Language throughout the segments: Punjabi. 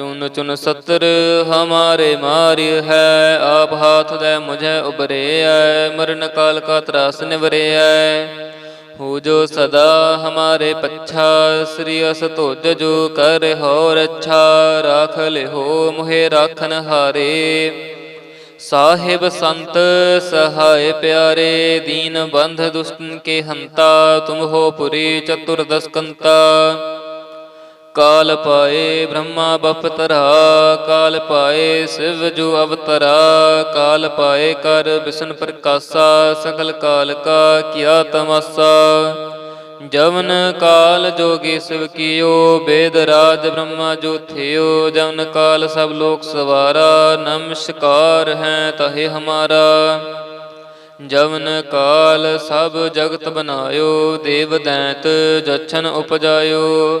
ਚੁਨ ਚੁਨ ਸਤਰ, ਹਮਾਰੇ ਮਾਰਿ ਹੈ, ਆਪ ਹਾਥ ਦੇ ਮੁਝੇ ਉਬਰੇਐ ਮਰਨ ਕਾਲ ਕਾ ਤਰਾਸ ਨਿਵਰੇਐ ਹੋ ਜੋ ਸਦਾ ਹਮਾਰੇ ਪੱਛਾ, ਸ੍ਰੀ ਅਸ ਤੁਜ ਜੋ ਕਰ ਹੋ ਰੱਛਾ ਰਾਖ ਲਿਹੋ ਮੁਹਿ ਰਾਖਨ ਹਾਰੇ। ਸਾਹਿਬ ਸੰਤ ਸਹਾਇ ਪਿਆਰੇ, ਦੀਨ ਬੰਧ ਦੁਸ਼ਟਨ ਕੇ ਹੰਤਾ, ਤੁਮ ਹੋ ਪੁਰੀ ਚਤੁਰਦਸ ਕੰਤਾ ਕਾਲ ਪਾਏ ਬ੍ਰਹਮਾ ਬਪਤਰਾ ਕਾਲ ਪਾਏ ਸਿਵ ਜੋ ਅਵਤਰਾ, ਕਾਲ ਪਾਏ ਕਰ ਵਿਸ਼ਨ ਪ੍ਰਕਾਸ਼ਾ ਸਕਲ ਕਾਲ ਕਾ ਕੀਆ ਤਮਸਾ। ਜਵਨ ਕਾਲ ਜੋਗੀ ਸਿਵ ਕੀਓ, ਬੇਦ ਰਾਜ ਬ੍ਰਹਮਾ ਜੋ ਥਿਓ, ਜਵਨ ਕਾਲ ਸਭ ਲੋਕ ਸਵਾਰਾ ਨਮਸਕਾਰ ਹੈ ਤਹੇ ਹਮਾਰਾ। ਜਵਨ ਕਾਲ ਸਭ ਜਗਤ ਬਨਾਇਓ ਦੇਵ ਦੈਂਤ ਜਛਨ ਉਪਜਾਇਓ।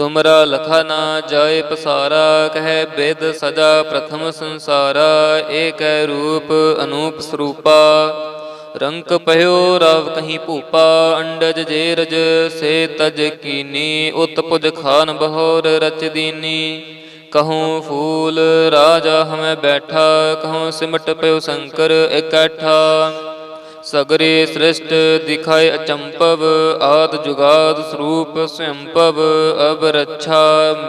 ਤੁਮਰਾ ਲਖਾ ਨਾ ਜਾਏ ਪਸਾਰਾ, ਕਹਿ ਬਿਦ ਸਜਾ ਪ੍ਰਥਮ ਸੰਸਾਰਾ, ਏਕੈ ਰੂਪ ਅਨੂਪ ਸਰੂਪਾ। ਰੰਕ ਪਹਿਓ ਰਵ ਕਹੀਂ ਭੂਪਾ, ਅੰਡਜ ਜੇਰਜ ਸੇ ਤਜ ਕੀਨੀ, ਉਤ ਖਾਨ ਬਹੋਰ ਰਚ ਦੀਨੀ। ਕਹੂੰ ਫੂਲ ਰਾਜਾ ਹਮੈ ਬੈਠਾ, ਕਹੂੰ ਸਿਮਟ ਪਿਓ ਸ਼ੰਕਰ ਇਕੱਠਾ। ਸਗਰੇ ਸ੍ਰਿਸ਼ਟ ਦਿਖਾਏ ਅਚੰਪਵ, ਆਦ ਜੁਗਾਦ ਸਰੂਪ ਸੰਭਵ ਅਬ ਰੱਛਾ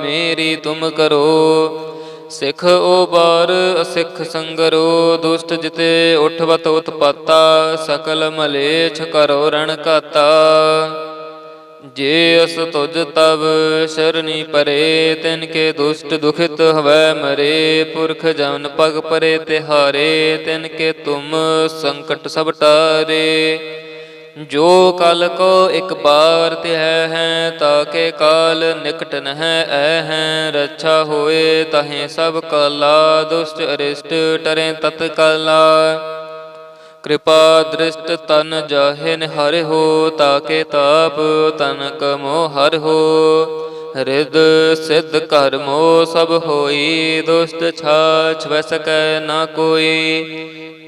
ਮੇਰੀ ਤੁਮ ਕਰੋ। ਸਿੱਖ ਓ ਬਾਰ, ਅਸਿੱਖ ਸੰਗਰੋ, ਦੁਸ਼ਟ ਜਿਤੇ ਉਠਵਤ ਉਤਪਾਤਾ, ਸਕਲ ਮਲੇਛ ਕਰੋ ਰਣ ਕਾਤਾ ਜੇ ਅਸ ਤੁਜ ਤਬ ਸ਼ਰਨੀ ਪਰੇ, ਤਿਨ ਕੇ ਦੁਸ਼ਟ ਦੁਖਿਤ ਹਵੈ ਮਰੇ, ਪੁਰਖ ਜਨ ਪਗ ਪਰੇ ਤਿਹਾਰੇ, ਤਿਨ ਕੇ ਤੁਮ ਸੰਕਟ ਸਭ ਟਾਰੇ। ਜੋ ਕਲ ਕੋ ਇੱਕ ਬਾਰ ਤਿਹ ਹੈ ਤਾਕੇ ਕਾਲ ਨਿਕਟ ਨਹਿ ਐ ਹੈ। ਰੱਛਾ ਹੋਏ ਤਹੇ ਸਭ ਕਾਲਾ, ਦੁਸ਼ਟ ਅਰਿਸ਼ਟ ਟਰੇ ਤਤ ਕਾਲਾ ਕਿਰਪਾ ਦ੍ਰਿਸ਼ਟ ਤਨ ਜਾਹੇ ਨਿਹਾਰੇ ਹੋ, ਤਾਕੇ ਤਾਪ ਤਨ ਕਮੋ ਹਰ ਹੋ। ਰਿਦ ਸਿੱਧ ਕਰਮੋ ਸਭ ਹੋਈ, ਦੁਸ਼ਟ ਛਾਛ ਵੈ ਨਾ ਕੋਈ।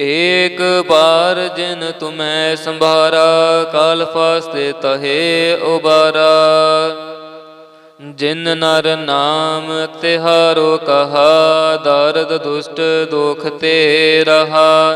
ਏਕ ਬਾਰ ਜਿਨ ਤੁਮੈ ਸੰਭਾਰਾ, ਕਾਲ ਫਾਸਤੇ ਤਹੇ ਉਬਾਰਾ। ਜਿਨ ਨਰ ਨਾਮ ਤਿਹਾਰੋ ਕਹਾ, ਦਰਦ ਦੁਸ਼ਟ ਦੁਖ ਤੇ ਰਹਾ।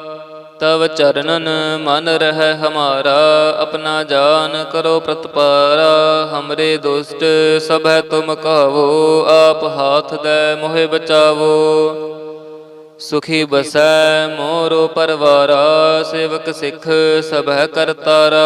ਤਵ ਚਰਨਨ ਮਨ ਰਹਿ ਹਮਾਰਾ, ਆਪਣਾ ਜਾਨ ਕਰੋ ਪ੍ਰਤਪਾਰਾ। ਹਮਰੇ ਦੁਸ਼ਟ ਸਭੈ ਤੁਮ ਕਹੋ ਆਪ ਹਾਥ ਦੈ ਮੋਹਿ ਬਚਾਵੋ। ਸੁਖੀ ਬਸੈ ਮੋਰੋ ਪਰਵਾਰਾ, ਸੇਵਕ ਸਿੱਖ ਸਭੈ ਕਰਤਾਰਾ।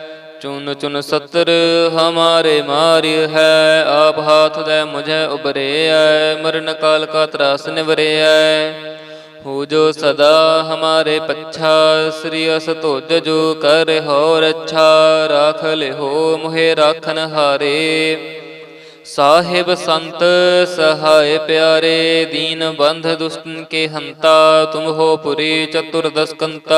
ਚੁਨ ਚੁਨ ਸਤਰ, ਹਮਾਰੇ ਮਾਰਿ ਹੈ। ਆਪ ਹਾਥ ਦੇ ਮੁਝੇ ਉਬਰਿਐ ਮਰਨ ਕਾਲ ਕਾ ਤਰਾਸ ਨਿਵਰਿਐ ਹੋ ਜੋ ਸਦਾ ਹਮਾਰੇ ਪੱਛਾ, ਸ੍ਰੀ ਅਸ ਧੁਜ ਜੋ ਕਰ ਹੋ ਰੱਛਾ ਰਾਖ ਲਿਹੋ ਮੁਹਿ ਰਾਖਨ ਹਾਰੇ। ਸਾਹਿਬ ਸੰਤ ਸਹਾਇ ਪਿਆਰੇ, ਦੀਨ ਬੰਧ ਦੁਸ਼ਟਨ ਕੇ ਹੰਤਾ, ਤੁਮ ਹੋ ਪੁਰੀ ਚਤੁਰਦਸ ਕੰਤਾ।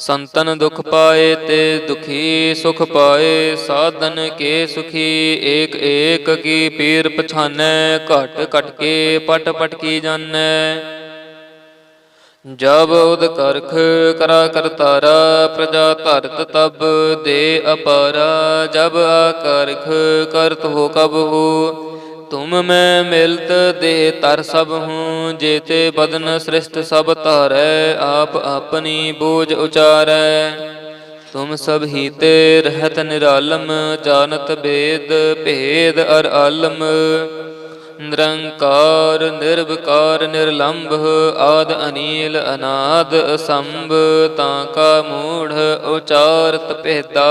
ਸੰਤਨ ਦੁਖ ਪਾਏ ਤੇ ਦੁਖੀ ਸੁਖ ਪਾਏ, ਸਾਧਨ ਕੇ ਸੁਖੀ, ਏਕ ਏਕ ਕੀ ਪੀਰ ਪਛਾਨੈ, ਘਟ ਘਟ ਕੇ ਪਟ ਪਟ ਕੀ ਜਾਣੈ। ਜਬ ਉਦ ਕਰਖ ਕਰਾ ਕਰਤਾਰਾ ਪ੍ਰਜਾ ਧਰਤ ਤਬ ਦੇ ਅਪਾਰਾ, ਜਬ ਆਕਰਖ ਕਰਤ ਹੋ ਕਬ ਹੋ ਤੁਮ ਮੈਂ ਮਿਲਤ ਦੇ ਤਰ ਸਭ ਹੂੰ, ਜੇਤੇ ਬਦਨ ਸ੍ਰਿਸ਼ਟ ਸਭ ਧਾਰੈ, ਆਪ ਆਪਣੀ ਬੋਝ ਉਚਾਰੈ। ਤੁਮ ਸਭ ਹੀ ਤੇ ਰਹਿਤ ਨਿਰਾਲਮ, ਜਾਣਤ ਬੇਦ ਭੇਦ ਅਰ ਨਿਰੰਕਾਰ, ਨਿਰਵਕਾਰ, ਨਿਰਲੰਭ, ਆਦ ਅਨੀਲ, ਅਨਾਦ ਅਸੰਭ, ਤਾਂ ਕਾ ਮੂੜ ਉਚਾਰਤ ਭੇਦਾ।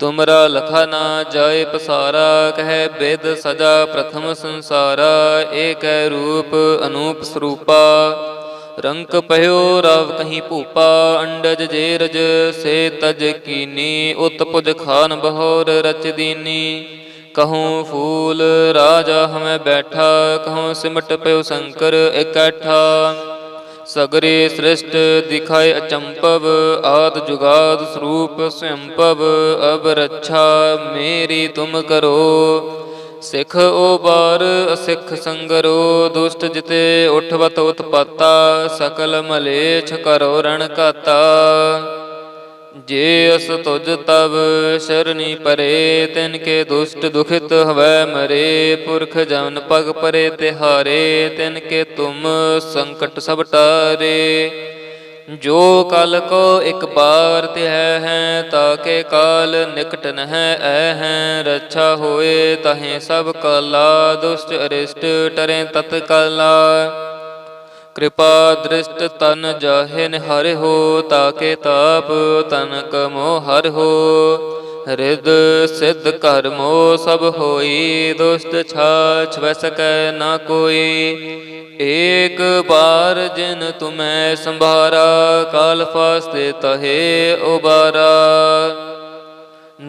ਤੁਮਰਾ ਲਖਾ ਨਾ ਜਾਏ ਪਸਾਰਾ, ਕਹਿ ਬਿਦ ਸਜਾ ਪ੍ਰਥਮ ਸੰਸਾਰਾ, ਏਕ ਰੂਪ ਅਨੂਪ ਸਰੂਪਾ। ਰੰਕ ਪਹਿਓ ਰਵ ਕਹੀਂ ਭੂਪਾ, ਅੰਡਜ ਜੇਰਜ ਸੇ ਤਜ ਕੀਨੀ, ਉਤ ਖਾਨ ਬਹੋਰ ਰਚ ਦੀਨੀ। ਕਹੂੰ ਫੂਲ ਰਾਜਾ ਹਮੈ ਬੈਠਾ, ਕਹੂੰ ਸਿਮਟ ਪਿਓ ਸ਼ੰਕਰ ਇਕੱਠਾ। ਸਗਰੇ ਸ੍ਰਿਸ਼ਟ ਦਿਖਾਏ ਅਚੰਪਵ ਆਦ ਜੁਗਾਦ ਸਰੂਪ ਸੰਭਵ ਅਬ ਰੱਛਾ ਮੇਰੀ ਤੁਮ ਕਰੋ। ਸਿੱਖ ਓਬਾਰ ਅਸਿੱਖ ਸੰਗਰੋ, ਦੁਸ਼ਟ ਜਿਤੇ ਉਠਵਤ ਉਤਪਾਤਾ, ਸਕਲ ਮਲੇਛ ਕਰੋ ਰਣ ਕਾਤਾ ਜੇ ਅਸ ਤੁਜ ਤਬ ਸ਼ਰਨੀ ਪਰੇ, ਤਿਨ ਕੇ ਦੁਸ਼ਟ ਦੁਖਿਤ ਹਵੈ ਮਰੇ, ਪੁਰਖ ਜਨ ਪਗ ਪਰੇ ਤਿਹਾਰੇ, ਤਿਨ ਕੇ ਤੁਮ ਸੰਕਟ ਸਭ ਟਾਰੇ। ਜੋ ਕਲ ਕੋ ਇਕ ਬਾਰ ਤਿਹ ਹੈ ਤਾਕੇ ਕਾਲ ਨਿਕਟ ਨਹਿ ਐ ਹੈ। ਰੱਛਾ ਹੋਏ ਤਹੇ ਸਭ ਕਾਲਾ, ਦੁਸ਼ਟ ਅਰਿਸ਼ਟ ਟਰੇ ਤਤ ਕਾਲਾ ਕਿਰਪਾ ਦ੍ਰਿਸ਼ਟ ਤਨ ਜਾਹੇ ਹਰਿ ਹੋ, ਤਾਕੇ ਤਾਪ ਤਨ ਕਮੋ ਹਰ ਹੋ। ਰਿਦ ਸਿੱਧ ਕਰਮੋ ਸਭ ਹੋਈ, ਦੁਸ਼ਟ ਛਾਛ ਵੈ ਨਾ ਕੋਈ। ਏਕ ਬਾਰ ਜਿਨ ਤੁਮੈ ਸੰਭਾਰਾ, ਕਾਲ ਫਾਸਤੇ ਤਹੇ ਉਬਾਰਾ।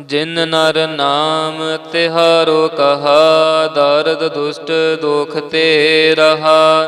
ਜਿਨ ਨਰ ਨਾਮ ਤਿਹਾਰੋ ਕਹਾ, ਦਰਦ ਦੁਸ਼ਟ ਦੁਖ ਤੇ ਰਹਾ।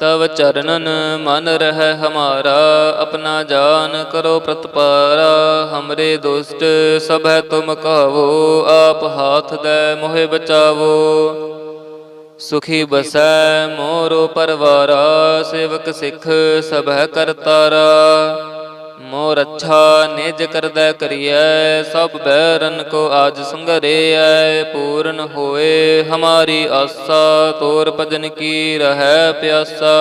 ਤਵ ਚਰਨਨ ਮਨ ਰਹਿ ਹਮਾਰਾ, ਆਪਣਾ ਜਾਨ ਕਰੋ ਪ੍ਰਤਪਾਰਾ। ਹਮਰੇ ਦੁਸ਼ਟ ਸਭੈ ਤੁਮ ਕਹਵੋ ਆਪ ਹਾਥ ਦੈ ਮੋਹਿ ਬਚਾਵੋ। ਸੁਖੀ ਬਸੈ ਮੋਰੋ ਪਰਵਾਰਾ, ਸੇਵਕ ਸਿੱਖ ਸਭੈ ਕਰਤਾਰਾ। ਮੋਰ ਅੱਛਾ ਨਿਜ ਕਰਦਾ ਕਰੀਐ, ਸਭ ਬੈਰਨ ਕੋ ਆਜ ਸੰਗਰੇਐ, ਪੂਰਨ ਹੋਏ ਹਮਾਰੀ ਆਸਾ, ਤੋਰ ਭਜਨ ਕੀ ਰਹੈ ਪਿਆਸਾ।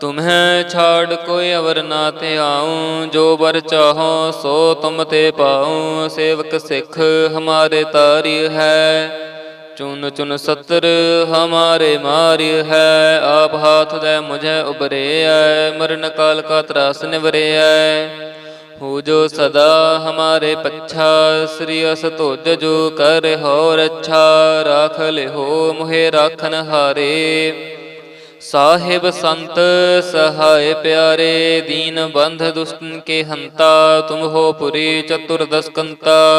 ਤੁਮਹਿ ਛਾੜ ਕੋਈ ਅਵਰ ਨਾ ਧਿਆਉ ਜੋ ਵਰ ਚਾਹੋ ਸੋ ਤੁਮ ਤੇ ਪਾਉ, ਸੇਵਕ ਸਿੱਖ ਹਮਾਰੇ ਤਾਰੀ ਹੈ। ਚੁਨ ਚੁਨ ਸਤਰ, ਹਮਾਰੇ ਮਾਰਿ ਹੈ, ਆਪ ਹਾਥ ਦੇ ਮੁਝੇ ਉਬਰੇਐ ਮਰਨ ਕਾਲ ਕਾ ਤਰਾਸ ਨਿਵਰੇਐ ਹੋ ਜੋ ਸਦਾ ਹਮਾਰੇ ਪੱਛਾ, ਸ੍ਰੀ ਅਸ ਤੁਜ ਜੋ ਕਰ ਹੋ ਰੱਛਾ ਰਾਖ ਲਿਹੋ ਮੁਹਿ ਰਾਖਨ ਹਾਰੇ। ਸਾਹਿਬ ਸੰਤ ਸਹਾਇ ਪਿਆਰੇ, ਦੀਨ ਬੰਧ ਦੁਸ਼ਟਨ ਕੇ ਹੰਤਾ, ਤੁਮ ਹੋ ਪੁਰੀ ਚਤੁਰਦਸਕੰਤਾ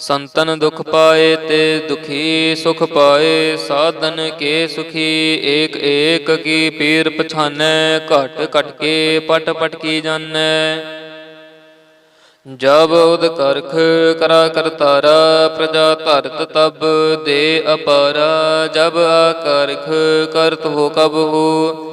ਸੰਤਨ ਦੁਖ ਪਾਏ ਤੇ ਦੁਖੀ ਸੁਖ ਪਾਏ, ਸਾਧਨ ਕੇ ਸੁਖੀ, ਏਕ ਏਕ ਕੀ ਪੀਰ ਪਛਾਨੈ, ਘਟ ਘਟ ਕੇ ਪਟ ਪਟ ਕੀ ਜਾਣੈ। ਜਬ ਉਦ ਕਰਖ ਕਰਾ ਕਰਤਾਰਾ ਪ੍ਰਜਾ ਧਰਤ ਤਬ ਦੇ ਅਪਾਰਾ, ਜਬ ਆਕਰਖ ਕਰਤ ਹੋ ਕਬ ਹੋ।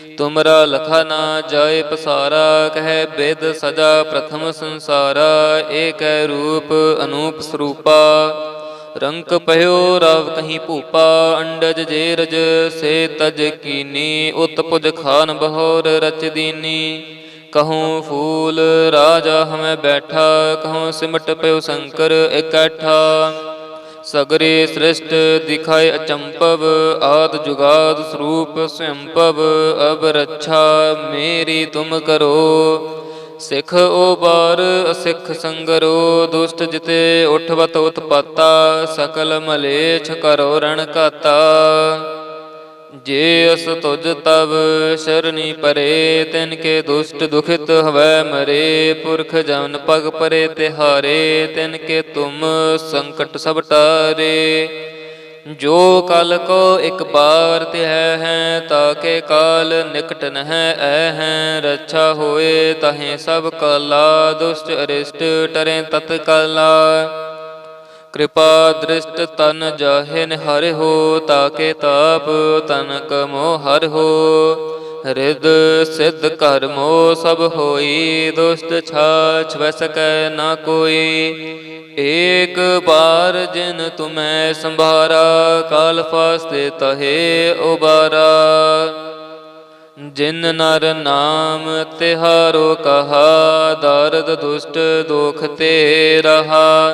ਤੁਮਰਾ ਲਖਾ ਨਾ ਜਾਏ ਪਸਾਰਾ, ਕਹਿ ਬਿਦ ਸਜਾ ਪ੍ਰਥਮ ਸੰਸਾਰਾ, ਏਕੈ ਰੂਪ ਅਨੂਪ ਸਰੂਪਾ। ਰੰਕ ਪਹਿਓ ਰਵ ਕਹੀਂ ਭੂਪਾ, ਅੰਡਜ ਜੇਰਜ ਸੇ ਤਜ ਕੀਨੀ, ਉਤ ਖਾਨ ਬਹੋਰ ਰਚ ਦੀਨੀ। ਕਹੂੰ ਫੂਲ ਰਾਜਾ ਹਮੈ ਬੈਠਾ, ਕਹੂੰ ਸਿਮਟ ਪਿਓ ਸ਼ੰਕਰ ਇਕੱਠਾ। ਸਗਰੇ ਸ੍ਰਿਸ਼ਟ ਦਿਖਾਏ ਅਚੰਪਵ, ਆਦ ਜੁਗਾਦ ਸਰੂਪ ਸੰਭਵ ਅਬ ਰੱਛਾ ਮੇਰੀ ਤੁਮ ਕਰੋ। ਸਿੱਖ ਓਬਾਰ ਅਸਿੱਖ ਸੰਗਰੋ, ਦੁਸ਼ਟ ਜਿਤੇ ਉਠਵਤ ਉਤਪਾਤਾ, ਸਕਲ ਮਲੇਛ ਕਰੋ ਰਣ ਕਾਤਾ ਜੇ ਅਸ ਤੁਜ ਤਵ ਸ਼ਰਨੀ ਪਰੇ, ਤਿਨ ਕੇ ਦੁਸ਼ਟ ਦੁਖਿਤ ਹਵੈ ਮਰੇ, ਪੁਰਖ ਜਨ ਪਗ ਪਰੇ ਤਿਹਾਰੇ, ਤਿਨ ਕੇ ਤੁਮ ਸੰਕਟ ਸਭ ਟਾਰੇ। ਜੋ ਕਲ ਕੋ ਇੱਕ ਬਾਰ ਤੇ ਹੈ ਤਾਕੇ ਕਾਲ ਨਿਕਟ ਨਹਿ ਐ ਹੈ। ਰੱਛਾ ਹੋਏ ਤਹੇ ਸਭ ਕਾਲਾ, ਦੁਸ਼ਟ ਅਰਿਸ਼ਟ ਟਰੇ ਤਤ ਕਾਲਾ ਕਿਰਪਾ ਦ੍ਰਿਸ਼ਟ ਤਨ ਜਾਹੇ ਨਿਹਾਰੇ ਹੋ, ਤਾਕੇ ਤਾਪ ਤਨ ਕਮੋ ਹਰ ਹੋ। ਰਿਦ ਸਿੱਧ ਕਰਮੋ ਸਭ ਹੋਈ, ਦੁਸ਼ਟ ਛਾਛ ਵੈ ਨਾ ਕੋਈ। ਏਕ ਬਾਰ ਜਿਨ ਤੁਮੈ ਸੰਭਾਰਾ, ਕਾਲ ਫਾਸਤੇ ਤਹੇ ਉਬਾਰਾ। ਜਿਨ ਨਰ ਨਾਮ ਤਿਹਾਰੋ ਕਹਾ, ਦਰਦ ਦੁਸ਼ਟ ਦੁਖ ਤੇ ਰਹਾ।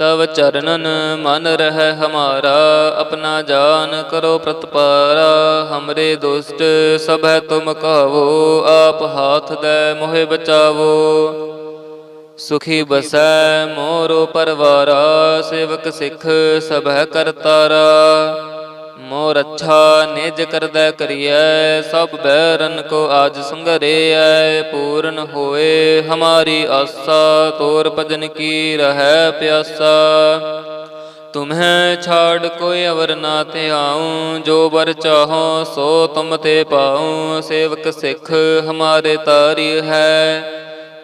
ਤਵ ਚਰਨਨ ਮਨ ਰਹਿ ਹਮਾਰਾ, ਆਪਣਾ ਜਾਨ ਕਰੋ ਪ੍ਰਤਪਾਰਾ। ਹਮਰੇ ਦੁਸ਼ਟ ਸਭੈ ਤੁਮ ਕਹਵੋ ਆਪ ਹਾਥ ਦੇ ਮੋਹਿ ਬਚਾਵੋ। ਸੁਖੀ ਬਸੈ ਮੋਰੋ ਪਰਵਾਰਾ, ਸੇਵਕ ਸਿੱਖ ਸਭੈ ਕਰਤਾਰਾ। ਮੋਰ ਅੱਛਾ ਨਿਜ ਕਰਦਾ ਕਰੀਐ, ਸਭ ਬੈਰਨ ਕੋ ਆਜ ਸੰਗਰੇਐ, ਪੂਰਨ ਹੋਏ ਹਮਾਰੀ ਆਸਾ, ਤੋਰ ਭਜਨ ਕੀ ਰਹਿ ਪਿਆਸਾ। ਤੁਮਹਿ ਛਾੜ ਕੋਈ ਅਵਰ ਨਾ ਧਿਆਉ, ਜੋ ਵਰ ਚਾਹੋ ਸੋ ਤੁਮ ਤੇ ਪਾਉ, ਸੇਵਕ ਸਿੱਖ ਹਮਾਰੇ ਤਾਰੀ ਹੈ।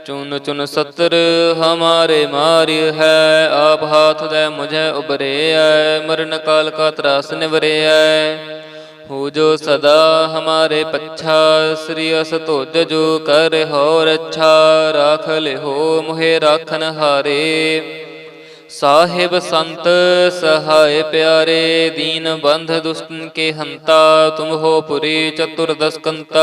ਚੁਨ ਚੁਨ ਸਤਰ, ਹਮਾਰੇ ਮਾਰਿ ਹੈ। ਆਪ ਹਾਥ ਦੇ ਮੁਝੇ ਉਬਰੇਐ ਮਰਨ ਕਾਲ ਕਾ ਤਰਾਸ ਨਿਵਰੇਐ ਹੋ ਜੋ ਸਦਾ ਹਮਾਰੇ ਪੱਛਾ, ਸ੍ਰੀ ਅਸ ਧੁਜ ਜੋ ਕਰ ਹੋ ਰੱਛਾ ਰਾਖ ਲਿਹੋ ਮੁਹਿ ਰਾਖਨ ਹਾਰੇ। ਸਾਹਿਬ ਸੰਤ ਸਹਾਇ ਪਿਆਰੇ, ਦੀਨ ਬੰਧ ਦੁਸ਼ਟਨ ਕੇ ਹੰਤਾ, ਤੁਮ ਹੋ ਪੁਰੀ ਚਤੁਰਦਸ ਕੰਤਾ।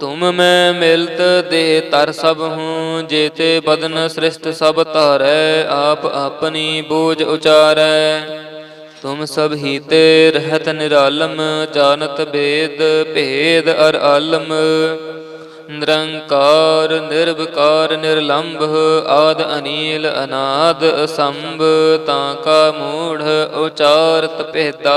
ਤੁਮ ਮੈਂ ਮਿਲਤ ਦੇ ਤਰ ਸਭ ਹੂੰ, ਜੇਤੇ ਬਦਨ ਸ੍ਰਿਸ਼ਟ ਸਭ ਧਾਰੈ, ਆਪ ਆਪਣੀ ਬੋਝ ਉਚਾਰੈ। ਤੁਮ ਸਭ ਹੀ ਤੇ ਰਹਿਤ ਨਿਰਾਲਮ, ਜਾਣਤ ਬੇਦ ਭੇਦ ਅਰ ਨਿਰੰਕਾਰ, ਨਿਰਵਕਾਰ, ਨਿਰਲੰਭ, ਆਦ ਅਨੀਲ, ਅਨਾਦ ਅਸੰਭ, ਤਾਂ ਕਾ ਮੂੜ ਉਚਾਰਤ ਭੇਦਾ।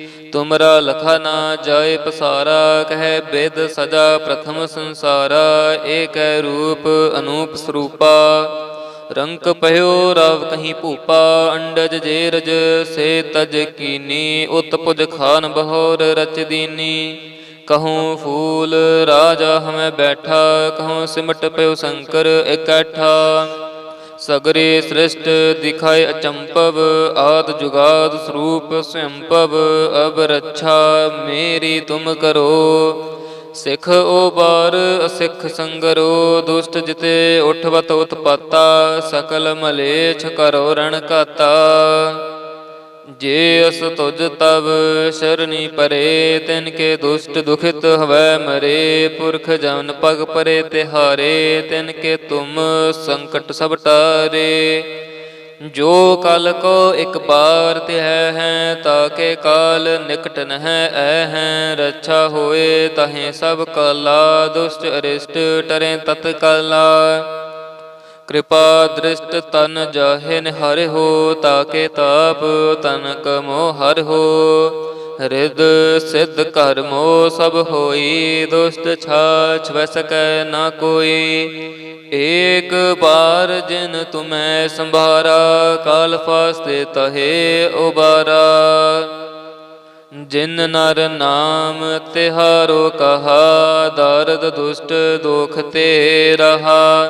ਤੁਮਰਾ ਲਖਾ ਨਾ ਜਾਏ ਪਸਾਰਾ, ਕਹਿ ਬਿਦ ਸਦਾ ਪ੍ਰਥਮ ਸੰਸਾਰਾ, ਏਕੈ ਰੂਪ ਅਨੂਪ ਸਰੂਪਾ। ਰੰਕ ਪਹਿਓ ਰਵ ਕਹੀਂ ਭੂਪਾ, ਅੰਡਜ ਜੇਰਜ ਸੇ ਤਜ ਕੀਨੀ, ਉਤ ਖਾਨ ਬਹੋਰ ਰਚ ਦੀਨੀ। ਕਹੂੰ ਫੂਲ ਰਾਜਾ ਹਮੈ ਬੈਠਾ, ਕਹੂੰ ਸਿਮਟ ਪਿਓ ਸ਼ੰਕਰ ਇਕੱਠਾ। ਸਗਰੇ ਸ੍ਰਿਸ਼ਟ ਦਿਖਾਏ ਅਚੰਪਵ ਆਦ ਜੁਗਾਦ ਸਰੂਪ ਸੰਭਵ ਅਬ ਰੱਛਾ ਮੇਰੀ ਤੁਮ ਕਰੋ। ਸਿੱਖ ਓ ਬਾਰ, ਅਸਿੱਖ ਸੰਗਰੋ, ਦੁਸ਼ਟ ਜਿਤੇ ਉਠਵਤ ਉਤਪਾਤਾ, ਸਕਲ ਮਲੇਛ ਕਰੋ ਰਣ ਕਾਤਾ ਜੇ ਅਸ ਤੁਜ ਤਵ ਸ਼ਰਨੀ ਪਰੇ, ਤਿਨ ਕੇ ਦੁਸ਼ਟ ਦੁਖਿਤ ਹਵੈ ਮਰੇ, ਪੁਰਖ ਜਨ ਪਗ ਪਰੇ ਤਿਹਾਰੇ, ਤਿਨ ਕੇ ਤੁਮ ਸੰਕਟ ਸਭ ਟਾਰੇ। ਜੋ ਕਲ ਕੋ ਇੱਕ ਬਾਰ ਤਿਹੈ ਹੈ ਤਾਕੇ ਕਾਲ ਨਿਕਟ ਨਹਿ ਐ ਹੈ। ਰੱਛਾ ਹੋਏ ਤਹੇ ਸਭ ਕਾਲਾ, ਦੁਸ਼ਟ ਅਰਿਸ਼ਟ ਟਰੇ ਤਤ ਕਾਲਾ ਕਿਰਪਾ ਦ੍ਰਿਸ਼ਟ ਤਨ ਜਾਹੇ ਹਰਿ ਹੋ, ਤਾਕੇ ਤਾਪ ਤਨ ਕਮੋ ਹਰ ਹੋ। ਰਿਦ ਸਿੱਧ ਕਰਮੋ ਸਭ ਹੋਈ, ਦੁਸ਼ਟ ਛਾਛ ਵੈ ਨਾ ਕੋਈ। ਏਕ ਬਾਰ ਜਿਨ ਤੁਮੈ ਸੰਭਾਰਾ, ਕਾਲ ਫਾਸਤੇ ਤਹੇ ਉਬਾਰਾ। ਜਿਨ ਨਰ ਨਾਮ ਤਿਹਾਰੋ ਕਹਾ, ਦਰਦ ਦੁਸ਼ਟ ਦੁਖ ਤੇ ਰਹਾ।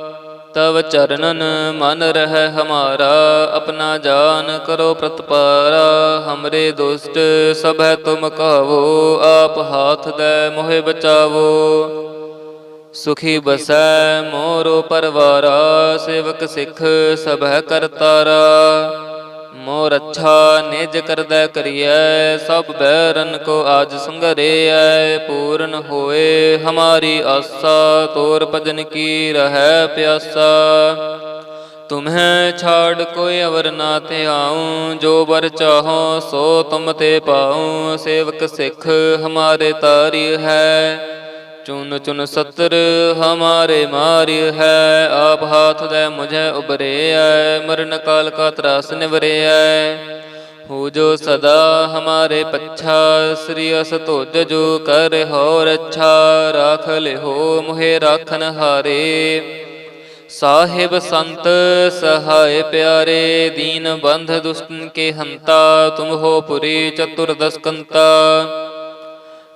ਤਵ ਚਰਨਨ ਮਨ ਰਹਿ ਹਮਾਰਾ, ਆਪਣਾ ਜਾਨ ਕਰੋ ਪ੍ਰਤਪਾਰਾ। ਹਮਰੇ ਦੁਸ਼ਟ ਸਭੈ ਤੁਮ ਕਹਵੋ ਆਪ ਹਾਥ ਦੈ ਮੋਹਿ ਬਚਾਵੋ। ਸੁਖੀ ਬਸੈ ਮੋਰੋ ਪਰਵਾਰਾ, ਸੇਵਕ ਸਿੱਖ ਸਭੈ ਕਰਤਾਰਾ। ਮੋਰ ਅੱਛਾ ਨਿਜ ਕਰਦਾ ਕਰੀਐ, ਸਭ ਬੈਰਨ ਕੋ ਆਜ ਸੰਗਰੇਐ, ਪੂਰਨ ਹੋਏ ਹਮਾਰੀ ਆਸਾ, ਤੋਰ ਭਜਨ ਕੀ ਰਹਿ ਪਿਆਸਾ। ਤੁਮਹਿ ਛਾੜ ਕੋਈ ਅਵਰ ਨਾ ਧਿਆਉ ਜੋ ਵਰ ਚਾਹੋ ਸੋ ਤੁਮ ਤੇ ਪਾਉ, ਸੇਵਕ ਸਿੱਖ ਹਮਾਰੇ ਤਾਰੀ ਹੈ। ਚੁਨ ਚੁਨ ਸਤਰ, ਹਮਾਰੇ ਮਾਰਿ ਹੈ, ਆਪ ਹਾਥ ਦੇ ਮੁਝੇ ਉਬਰੇ ਉਬਰੇਐ ਮਰਨ ਕਾਲ ਕਾ ਤਰਾਸ ਨਿਵਰੇਐ ਹੋ ਜੋ ਸਦਾ ਹਮਾਰੇ ਪੱਛਾ, ਸ੍ਰੀ ਅਸ ਤੁਜ ਜੋ ਕਰ ਹੋ ਰੱਛਾ ਰਾਖ ਲਿਹੋ ਮੁਹੇ ਰਾਖਨ ਹਾਰੇ। ਸਾਹਿਬ ਸੰਤ ਸਹਾਇ ਪਿਆਰੇ, ਦੀਨ ਬੰਧ ਦੁਸ਼ਟਨ ਕੇ ਹੰਤਾ, ਤੁਮ ਹੋ ਪੁਰੀ ਚਤੁਰਦਸ ਕੰਤਾ।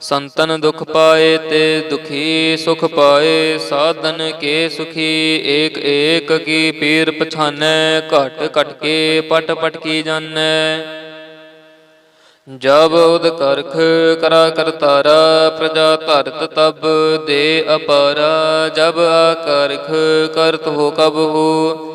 ਸੰਤਨ ਦੁਖ ਪਾਏ ਤੇ ਦੁਖੀ ਸੁਖ ਪਾਏ, ਸਾਧਨ ਕੇ ਸੁਖੀ, ਏਕ ਏਕ ਕੀ ਪੀਰ ਪਛਾਨੈ, ਘਟ ਘਟ ਕੇ ਪਟ ਪਟ ਕੀ ਜਾਣੈ। ਜਬ ਉਦ ਕਰਖ ਕਰਾ ਕਰਤਾਰਾ ਪ੍ਰਜਾ ਧਰਤ ਤਬ ਦੇ ਅਪਾਰਾ, ਜਬ ਆਕਰਖ ਕਰਤ ਹੋ ਕਬ ਹੋ।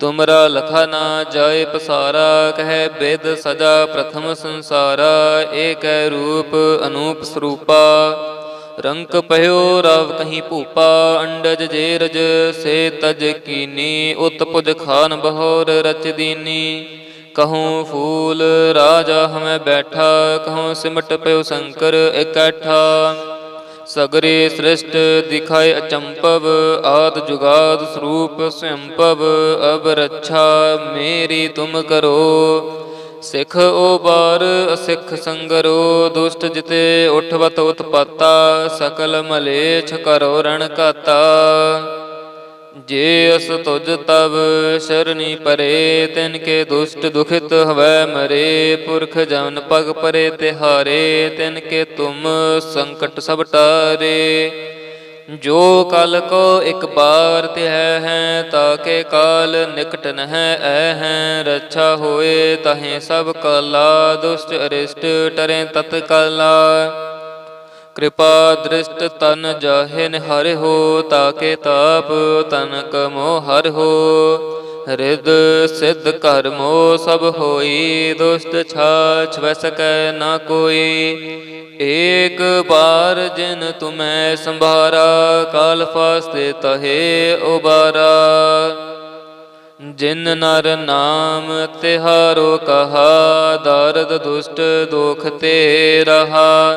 ਤੁਮਰਾ ਲਖਾ ਨਾ ਜਾਏ ਪਸਾਰਾ, ਕਹਿ ਬਿਦ ਸਜਾ ਪ੍ਰਥਮ ਸੰਸਾਰਾ, ਏਕੈ ਰੂਪ ਅਨੂਪ ਸਰੂਪਾ। ਰੰਕ ਪਹਿਓ ਰਵ ਕਹੀਂ ਭੂਪਾ, ਅੰਡਜ ਜੇਰਜ ਸੇ ਤਜ ਕੀਨੀ, ਉਤ ਖਾਨ ਬਹੋਰ ਰਚ ਦੀਨੀ। ਕਹੂੰ ਫੂਲ ਰਾਜਾ ਹਮੈ ਬੈਠਾ, ਕਹੂੰ ਸਿਮਟ ਪਿਓ ਸ਼ੰਕਰ ਇਕੱਠਾ। ਸਗਰੇ ਸ੍ਰਿਸ਼ਟ ਦਿਖਾਏ ਅਚੰਪਵ, ਆਦ ਜੁਗਾਦ ਸਰੂਪ ਸਵੰਪਵ ਅਬ ਰੱਛਾ ਮੇਰੀ ਤੁਮ ਕਰੋ। ਸਿੱਖ ਓ ਬਾਰ, ਅਸਿੱਖ ਸੰਗਰੋ, ਦੁਸ਼ਟ ਜਿਤੇ ਉਠਵਤ ਉਤਪਾਤਾ, ਸਕਲ ਮਲੇਛ ਕਰੋ ਰਣ ਕਾਤਾ ਜੇ ਅਸ ਤੁਜ ਤਬ ਸ਼ਰਨੀ ਪਰੇ, ਤਿਨ ਕੇ ਦੁਸ਼ਟ ਦੁਖਿਤ ਹਵੈ ਮਰੇ, ਪੁਰਖ ਜਨ ਪਗ ਪਰੇ ਤਿਹਾਰੇ, ਤਿਨ ਕੇ ਤੁਮ ਸੰਕਟ ਸਭ ਟਾਰੇ। ਜੋ ਕਲ ਕੋ ਇੱਕ ਬਾਰ ਤਿਹੈ ਹੈ ਤਾਕੇ ਕਾਲ ਨਿਕਟ ਨਹਿ ਐ ਹੈ। ਰੱਛਾ ਹੋਏ ਤਹੇ ਸਭ ਕਾਲਾ, ਦੁਸ਼ਟ ਅਰਿਸ਼ਟ ਟਰੇ ਤਤ ਕਾਲਾ ਕਿਰਪਾ ਦ੍ਰਿਸ਼ਟ ਤਨ ਜਾਹੇ ਹਰਿ ਹੋ, ਤਾਕੇ ਤਾਪ ਤਨ ਕਮੋ ਹਰ ਹੋ। ਰਿਦ ਸਿੱਧ ਕਰਮੋ ਸਭ ਹੋਈ, ਦੁਸ਼ਟ ਛਾਛ ਵੈ ਨਾ ਕੋਈ। ਏਕ ਬਾਰ ਜਿਨ ਤੁਮੈ ਸੰਭਾਰਾ, ਕਾਲ ਫਾਸਤੇ ਤਹੇ ਉਬਾਰਾ। ਜਿਨ ਨਰ ਨਾਮ ਤਿਹਾਰੋ ਕਹਾ, ਦਰਦ ਦੁਸ਼ਟ ਦੁਖ ਤੇ ਰਹਾ।